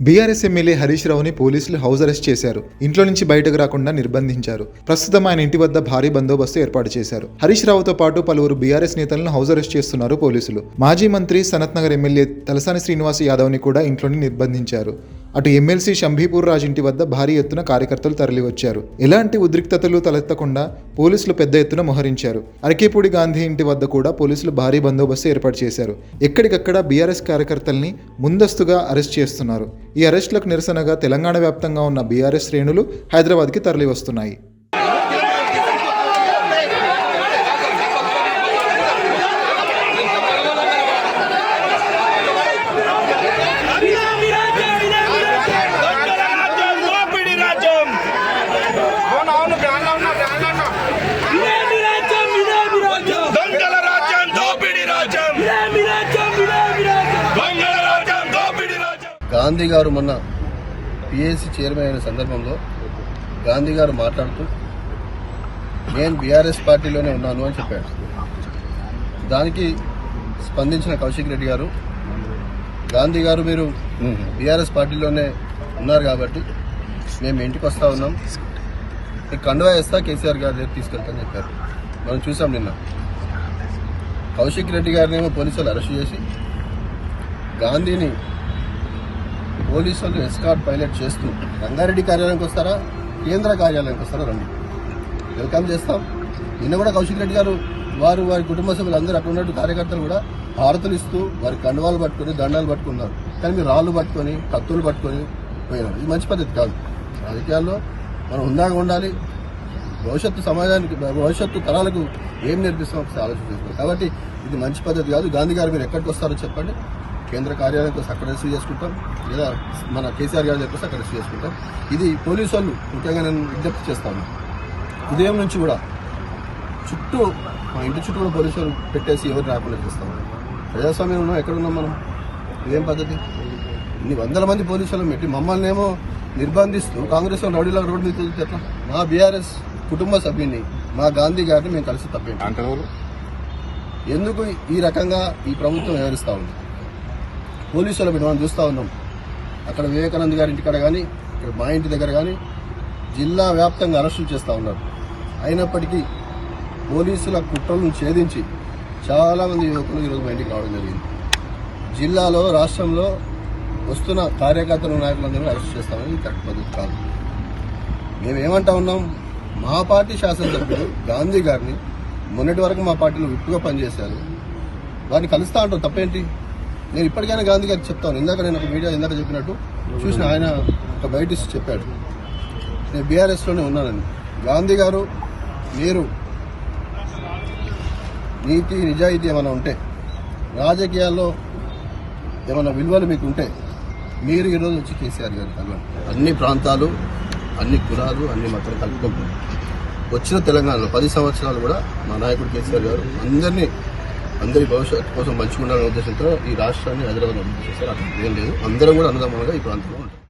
BRS MLA Harish రావుని పోలీసులు house arrest చేశారు. ఇంట్లో నుంచి బయటకు రాకుండా నిర్బంధించారు. ప్రస్తుతం ఆయన ఇంటి వద్ద భారీ బందోబస్తు ఏర్పాటు చేశారు. హరీష్ రావుతో పాటు పలువురు బీఆర్ఎస్ నేతలను హౌస్ అరెస్ట్ చేస్తున్నారు పోలీసులు. మాజీ మంత్రి సనత్ నగర్ ఎమ్మెల్యే తలసాని శ్రీనివాస్ యాదవ్ని కూడా ఇంట్లోని నిర్బంధించారు. అటు ఎమ్మెల్సీ షంభీపూర్ రాజ్ ఇంటి వద్ద భారీ ఎత్తున కార్యకర్తలు తరలివచ్చారు. ఎలాంటి ఉద్రిక్తతలు తలెత్తకుండా పోలీసులు పెద్ద ఎత్తున మోహరించారు. అరకేపూడి గాంధీ ఇంటి వద్ద కూడా పోలీసులు భారీ బందోబస్తు ఏర్పాటు చేశారు. ఎక్కడికక్కడ బీఆర్ఎస్ కార్యకర్తల్ని ముందస్తుగా అరెస్ట్ చేస్తున్నారు. ఈ అరెస్టులకు నిరసనగా తెలంగాణ వ్యాప్తంగా ఉన్న బీఆర్ఎస్ శ్రేణులు హైదరాబాద్కి తరలివస్తున్నాయి. గాంధీ గారు మొన్న పిఎస్సి చైర్మన్ అయిన సందర్భంలో గాంధీ గారు మాట్లాడుతూ నేను బీఆర్ఎస్ పార్టీలోనే ఉన్నాను అని చెప్పాడు. దానికి స్పందించిన కౌశిక్ రెడ్డి గారు గాంధీ గారు మీరు బీఆర్ఎస్ పార్టీలోనే ఉన్నారు కాబట్టి మేము ఇంటికి వస్తా ఉన్నాం. మీకు కండువా వేస్తా కేసీఆర్ గారి దగ్గర తీసుకెళ్తామని చెప్పారు. మనం చూసాం నిన్న. కౌశిక్ రెడ్డి గారినేమో పోలీసులు అరెస్ట్ చేసి గాంధీని పోలీసులు ఎస్కాట్ పైలట్ చేస్తూ రంగారెడ్డి కార్యాలయానికి వస్తారా? కేంద్ర కార్యాలయానికి వస్తారా? రండి. వెల్కమ్ చేస్తాం. నిన్న కూడా కౌశిక్ రెడ్డి గారు వారు వారి కుటుంబ సభ్యులు అందరూ అక్కడ ఉన్నట్టు కార్యకర్తలు కూడా హారతులు ఇస్తూ వారి కండువాలు పట్టుకొని దండాలు పట్టుకున్నారు. కానీ మీరు రాళ్ళు పట్టుకొని కత్తులు పట్టుకొని పోయినారు. ఇది మంచి పద్ధతి కాదు. రాజకీయాల్లో మనం హుందాగా ఉండాలి. భవిష్యత్తు సమాజానికి భవిష్యత్తు తరాలకు ఏం నేర్పిస్తాం ఒకసారి ఆలోచన చేసుకోవాలి కాబట్టి ఇది మంచి పద్ధతి కాదు. గాంధీ గారు మీరు ఎక్కడికి వస్తారో చెప్పండి. కేంద్ర కార్యాలయానికి వస్తే అక్కడ రిసీవ్ చేసుకుంటాం లేదా మన కేసీఆర్ గారి దగ్గర అక్కడ రిసీవ్ చేసుకుంటాం. ఇది పోలీసు వాళ్ళు ముఖ్యంగా నేను విజ్ఞప్తి చేస్తాను. ఉదయం నుంచి కూడా చుట్టూ మా ఇంటి చుట్టూ కూడా పోలీసు వాళ్ళు పెట్టేసి ఎవరు రాకుండా చేస్తాం. ప్రజాస్వామ్యం ఉన్నాం ఎక్కడ ఉన్నాం మనం? ఇదేం పద్ధతి? ఇన్ని వందల మంది పోలీసులు పెట్టి మమ్మల్ని ఏమో నిర్బంధిస్తూ కాంగ్రెస్ వాళ్ళు రౌడీలో రోడ్డు మీద ఎట్లా? మా బీఆర్ఎస్ కుటుంబ సభ్యుని మా గాంధీ గారిని మేము కలిసి తప్పేంటి ఎందుకు ఈ రకంగా ఈ ప్రభుత్వం వ్యవహరిస్తూ ఉంది? పోలీసుల మీద మనం చూస్తూ ఉన్నాం. అక్కడ వివేకానంద్ గారి ఇంటికాడ కానీ ఇక్కడ మా ఇంటి దగ్గర కానీ జిల్లా వ్యాప్తంగా అరెస్టులు చేస్తూ ఉన్నారు. అయినప్పటికీ పోలీసుల కుట్రలను ఛేదించి చాలామంది యువకులు ఈరోజు బయటికి రావడం జరిగింది. జిల్లాలో రాష్ట్రంలో వస్తున్న కార్యకర్తలు నాయకులందరూ అరెస్ట్ చేస్తామని కరెక్ట్ పద్ధతి కాదు. మేమేమంటా ఉన్నాం? మా పార్టీ శాసనసభ్యుడు గాంధీ గారిని మొన్నటి వరకు మా పార్టీలో విప్పుగా పనిచేశారు. వారిని కలుస్తా అంటాం తప్పేంటి? నేను ఇప్పటికైనా గాంధీ గారికి చెప్తాను. ఇందాక నేను ఒక మీడియా ఇందాక చెప్పినట్టు చూసిన ఆయన ఒక బయట చెప్పాడు. నేను బీఆర్ఎస్లోనే ఉన్నానని. గాంధీ గారు మీరు నీతి నిజాయితీ ఏమైనా ఉంటే రాజకీయాల్లో ఏమైనా విలువలు మీకు ఉంటే మీరు ఈరోజు వచ్చి కేసీఆర్ గారు కలవండి అన్ని ప్రాంతాలు అన్ని కులాలు అన్ని మతాలు కలుపుకుంటున్నారు వచ్చిన తెలంగాణలో పది సంవత్సరాలు కూడా మా నాయకుడు కేసీఆర్ గారు అందరినీ అందరి భవిష్యత్తు కోసం మంచిగా ఉండాలనే ఉద్దేశంతో ఈ రాష్ట్రాన్ని హైదరాబాద్ అభివృద్ధి చేశారు అట్లా ఏం లేదు. అందరం కూడా అన్నదమ్ములుగా ఈ ప్రాంతంలో ఉంటారు.